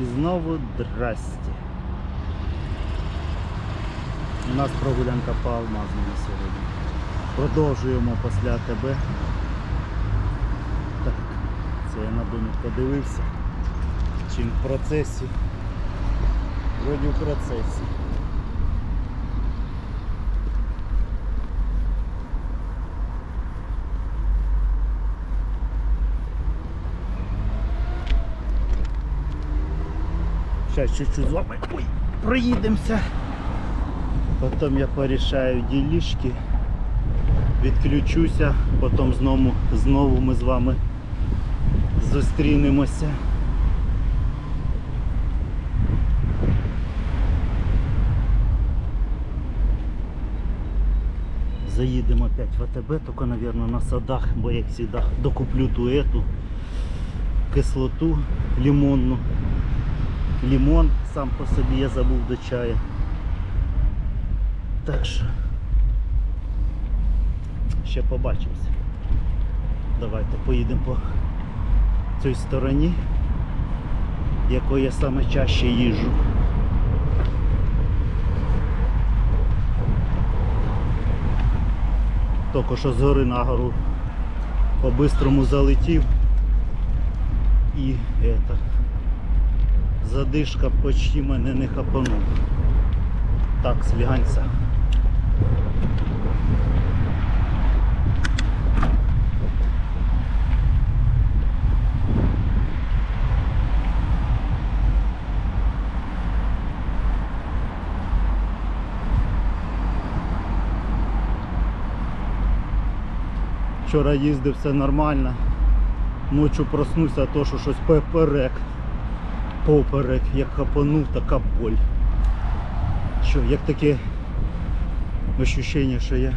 І знову драсті. У нас прогулянка по Алмазному сьогодні. Продовжуємо після тебе. Так, це я на домі подивився. Чим в процесі. Вроді в процесі. Зараз чуть-чуть з вами ой, проїдемося. Потім я порішаю ділішки, відключуся, потім знову, знову ми з вами зустрінемося. Заїдемо опять в АТБ, тільки, мабуть, на садах, бо як завжди докуплю ту ету кислоту лимонну. Лимон сам по собі я забув до чаю. Так що ще побачимося. Давайте поїдемо по цій стороні, якою я саме чаще їжджу. Тільки що з гори на гору по-бистрому залетів і это, задишка почти мене не хапанув. Так, сліганця. Вчора їздив все нормально. Ночі проснувся, то що щось поперек. Поперек, як хапанув, така боль. Що, як таке ощущення, що я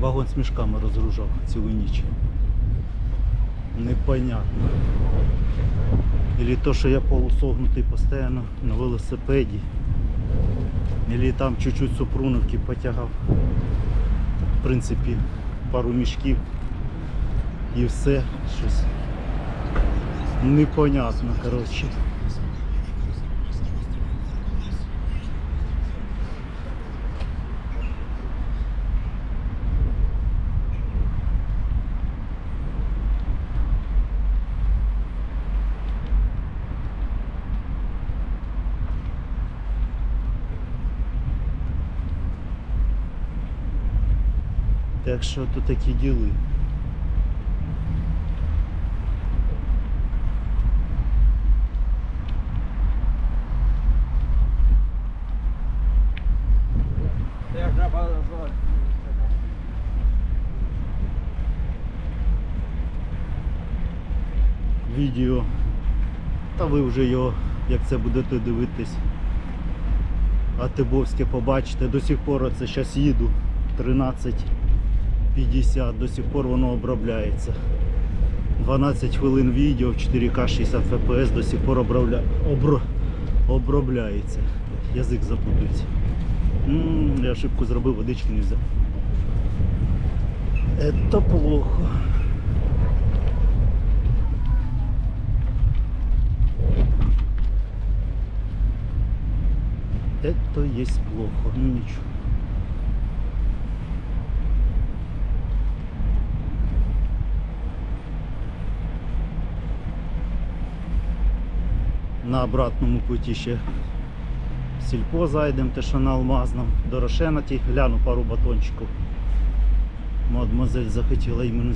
вагон з мішками розгружав цілу ніч. Непонятно. Или то, що я полусогнутий постійно на велосипеді. Или там чуть-чуть супруновки потягав. В принципі, пару мішків і все щось непонятно, коротше. Так що тут такі діли. Відео. Та ви вже його, як це будете дивитись, Атибовське побачите. До сих пор це зараз їду 13.50, до сих пор воно обробляється. 12 хвилин відео в 4К 60 FPS до сих пор обробля... обро... обробляється. Язик запутується. Я ошибку зробив, водички не взяв. Это плохо. Это есть плохо. Ну ничего. На обратному путі ще сільпо зайдемо, те що на алмазному. До Рошена ті гляну пару батончиків. Мадемуазель захотіла іменно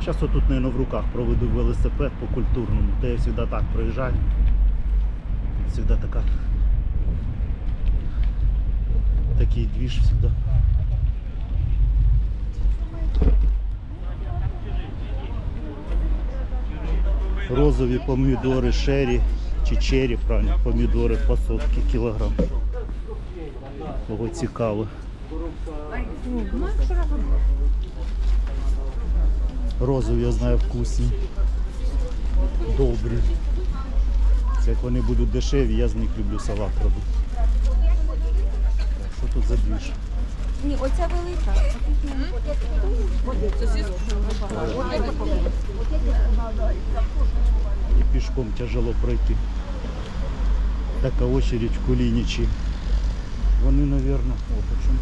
Зараз отут, наверное, в руках проведу велосипед по культурному, де я завжди так проїжджаю. Завжди така такий двіж завжди. Розові помідори, шері чи чері, правильно, помідори по сотки кілограм. Кого цікаво. Розові, я знаю, вкусні. Добрі. Це як вони будуть дешеві, я з них люблю салат робити. Що тут за двіж? Ні, оця велика. І пішком тяжело пройти. Така очередь в Кулінічі. Вони, напевно, о, по чому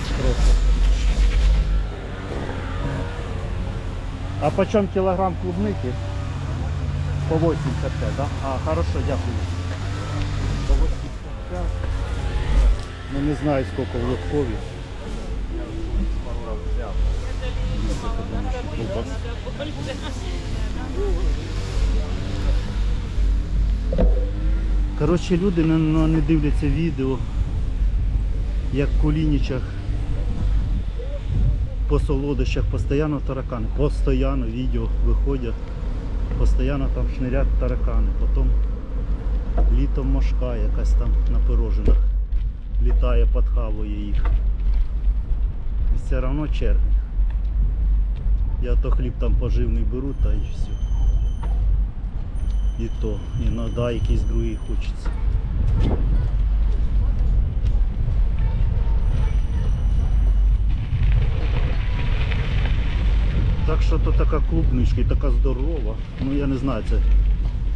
просто. А почем килограмм клубники? По 85, да? А, хорошо, дякую. По 85. Ну не знаю сколько в. Колбас. Коротше, люди не, не- не дивляться відео, як в Кулінічах по солодощах постійно таракани. Постоянно відео виходять, постійно там шнирять таракани. Потім літом мошка якась там на пирожинах літає, підхавує їх. І все одно черги. Я то хліб там поживний беру та і все. І то, іноді якийсь другий хочеться. Так що то така клубничка і така здорова. Ну я не знаю, це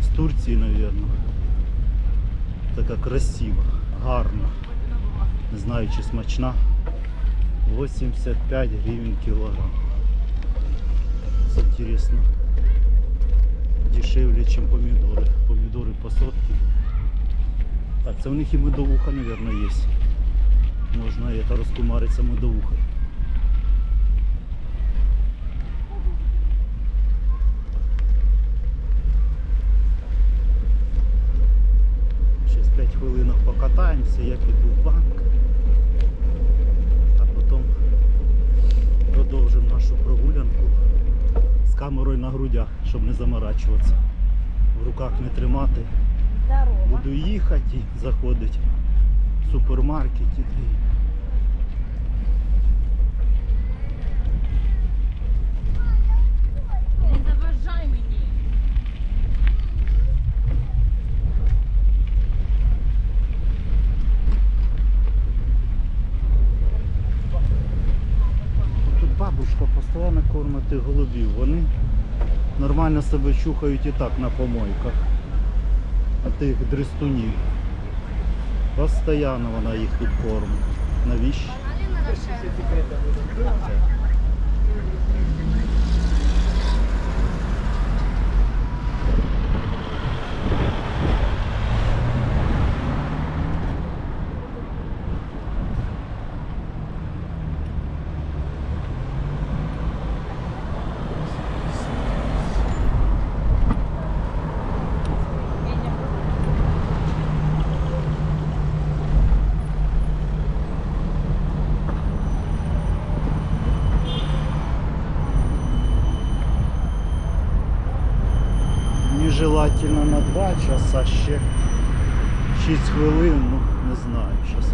з Турції, мабуть. Така красива, гарна. Не знаю чи смачна. 85 гривень кілограм. Це інтересно. Дешевле, ніж помідори. Помідори по сотки. Так, це в них і медовуха, мабуть, є. Можна это розкумариться медовухой. Покатаємося, я піду в банк, а потім продовжимо нашу прогулянку з камерою на грудях, щоб не заморачуватися. В руках не тримати. Здорово. Буду їхати і заходити в супермаркет. і Не заважай мені. Бабушка постійно кормити голубів. Вони нормально себе чухають і так на помойках. А тих дрестунів. Постоянно вона їх тут кормить. Навіщо? Нежелательно на 2 часа ще 6 хвилин, ну не знаю зараз.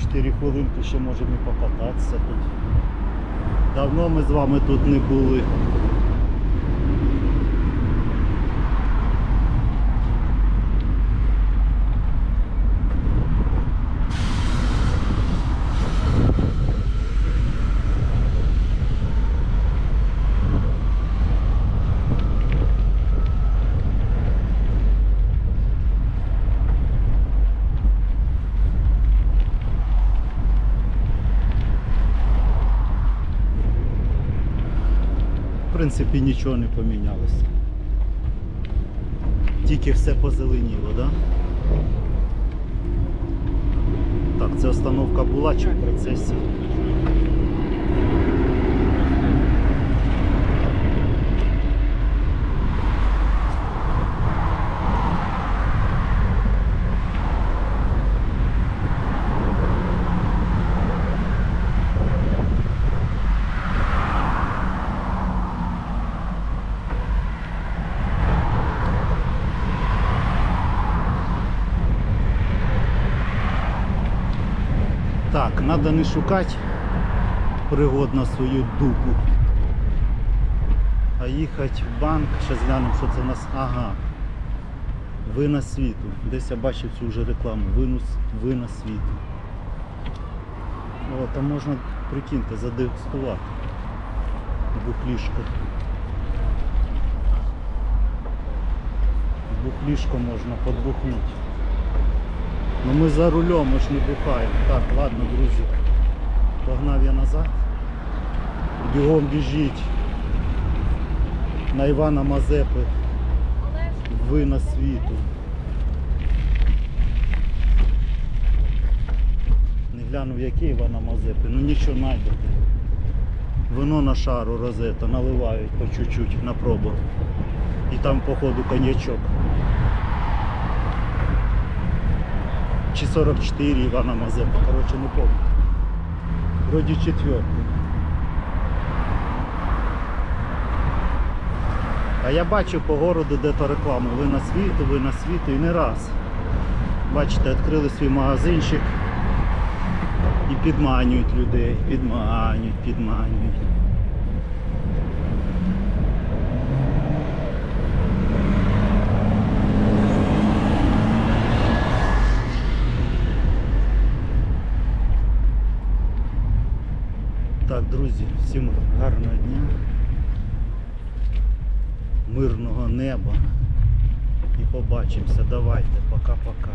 4 хвилинки ще можемо покататися тут. Давно ми з вами тут не були. Принципі, нічого не помінялося. Тільки все позеленіло, да? Так, це остановка була чи в процесі? Так, треба не шукати пригод на свою дупу. А їхати в банк, ще глянемо, що це в нас. Ага. Вина світу. Десь я бачив цю вже рекламу. Винус, вина світу. О, там можна, прикиньте, задегустувати. Бухлішко. Бухлішко можна подбухнути. Ну ми за рулем, ми ж не бухаємо. Так, ладно, друзі. Погнав я назад. Бігом біжіть. На Івана Мазепи. Вина світу. Не глянув, який Івана Мазепи. Ну нічого знайдете. Вино на шару розета наливають по чуть-чуть на пробу. І там походу коньячок. Чи 44 Івана Мазепа, коротше не пам'ятаю. Вроді четвертий. А я бачив по городу де-то рекламу. Ви на світу, ви на світу і не раз. Бачите, відкрили свій магазинчик і підманюють людей, підманюють, підманюють. Так, друзі, всім гарного дня, мирного неба і побачимося. Давайте, пока-пока.